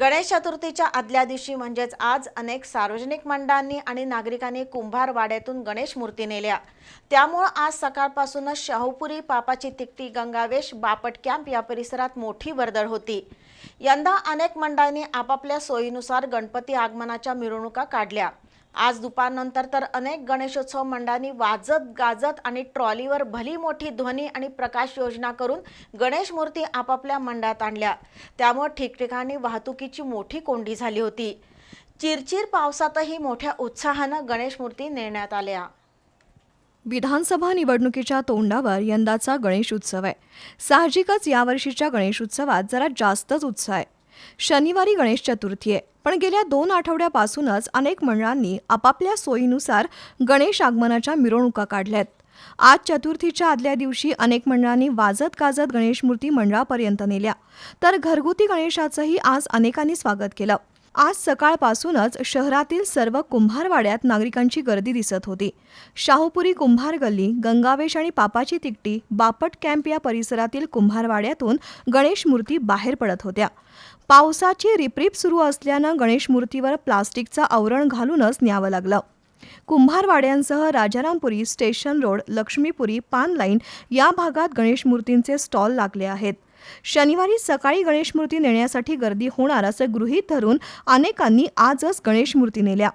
गणेश चतुर्थीच्या आदल्या दिवशी म्हणजेच आज अनेक सार्वजनिक मंडळांनी आणि नागरिकांनी कुंभार वाड्यातून गणेश मूर्ती नेल्या. त्यामुळं आज सकाळपासूनच शाहूपुरी पापाची तिकटी गंगावेश बापट कॅम्प या परिसरात मोठी वर्दळ होती. यंदा अनेक मंडळांनी आपापल्या सोयीनुसार गणपती आगमनाच्या मिरवणुका काढल्या. आज दुपारनंतर तर अनेक गणेशोत्सव मंडळांनी वाजत गाजत आणि ट्रॉलीवर भली मोठी ध्वनी आणि प्रकाश योजना करून गणेश मूर्ती आपापल्या मंडळात आणल्या. त्यामुळे ठिकठिकाणी वाहतुकीची मोठी कोंडी झाली होती. चिरचिर पावसातही मोठ्या उत्साहानं गणेश मूर्ती नेण्यात आल्या. विधानसभा निवडणुकीच्या तोंडावर यंदाचा गणेश उत्सव आहे. साहजिकच यावर्षीच्या गणेश उत्सवात जरा जास्तच उत्साह आहे. शनिवारी गणेश चतुर्थी आहे. पण गेल्या दोन आठवड्यापासूनच अनेक मंडळांनी आपापल्या सोयीनुसार गणेश आगमनाच्या मिरवणुका काढल्यात. आज चतुर्थीच्या आदल्या दिवशी अनेक मंडळांनी वाजत गाजत गणेश मूर्ती मंडळापर्यंत नेल्या. तर घरगुती गणेशाचंही आज अनेकांनी स्वागत केलं. आज सकाळपासूनच शहरातील सर्व कुंभारवाड्यात नागरिकांची गर्दी दिसत होती. शाहूपुरी कुंभार गल्ली गंगावेश आणि पापाची तिकटी बापट कॅम्प या परिसरातील कुंभारवाड्यातून गणेश मूर्ती बाहेर पडत होत्या. पावसाची रिपरिप सुरू असल्यानं गणेश मूर्तीवर प्लास्टिकचं आवरण घालूनच न्यावं लागलं. कुंभारवाड्यांसह राजारामपुरी स्टेशन रोड लक्ष्मीपुरी पान लाईन या भागात गणेश मूर्तींचे स्टॉल लागले आहेत. शनिवारी सकाळी गणेश मूर्ती नेण्यासाठी गर्दी होणार असं गृहीत धरून अनेकांनी आजच गणेश मूर्ती नेल्या.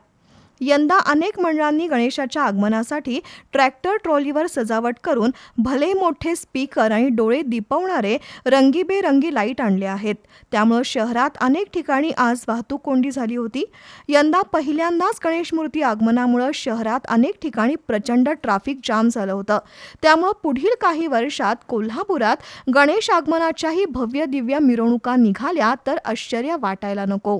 यंदा अनेक मंडळांनी गणेशाच्या आगमनासाठी ट्रॅक्टर ट्रॉलीवर सजावट करून भले मोठे स्पीकर आणि डोळे दिपवणारे रंगीबेरंगी लाइट आणले आहेत. त्यामुळं शहरात अनेक ठिकाणी आज वाहतूक कोंडी झाली होती. यंदा पहिल्यांदाच गणेश मूर्ती आगमनामुळं शहरात अनेक ठिकाणी प्रचंड ट्रॅफिक जाम झालं होतं. त्यामुळं पुढील काही वर्षात कोल्हापुरात गणेश आगमनाच्याही भव्य दिव्य मिरवणुका निघाल्या तर आश्चर्य वाटायला नको.